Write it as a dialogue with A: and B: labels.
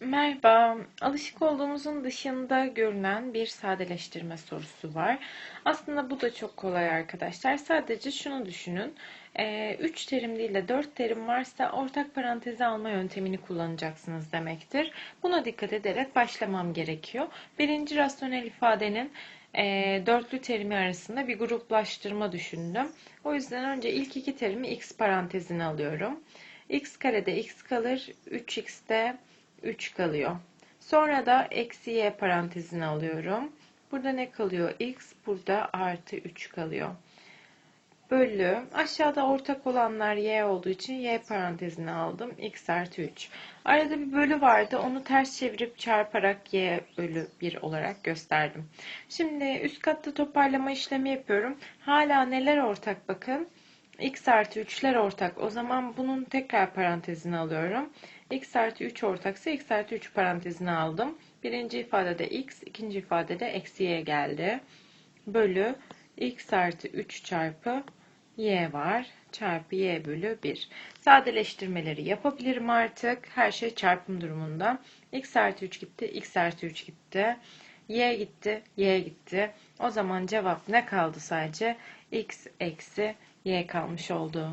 A: Merhaba. Alışık olduğumuzun dışında görünen bir sadeleştirme sorusu var. Aslında bu da çok kolay arkadaşlar. Sadece şunu düşünün. 3 terim değil de 4 terim varsa ortak paranteze alma yöntemini kullanacaksınız demektir. Buna dikkat ederek başlamam gerekiyor. Birinci rasyonel ifadenin e, dörtlü terimi arasında bir gruplaştırma düşündüm. O yüzden önce ilk iki terimi x parantezine alıyorum. x karede x kalır, 3x'de 3 kalıyor. Sonra da eksi y parantezine alıyorum. Burada ne kalıyor? x burada artı 3 kalıyor. Bölü aşağıda ortak olanlar y olduğu için y parantezine aldım. x artı 3. Arada bir bölü vardı. Onu ters çevirip çarparak y bölü 1 olarak gösterdim. Şimdi üst katta toparlama işlemi yapıyorum. Hala neler ortak bakın x artı 3'ler ortak. O zaman bunun tekrar parantezini alıyorum. x artı 3 ortaksa x artı 3 parantezini aldım. Birinci ifadede x, ikinci ifadede eksi y geldi. Bölü x artı 3 çarpı y var. Çarpı y bölü 1. Sadeleştirmeleri yapabilirim artık. Her şey çarpım durumunda. x artı 3 gitti, x artı 3 gitti. Y gitti, Y gitti. O zaman cevap ne kaldı sadece? X eksi Y kalmış oldu.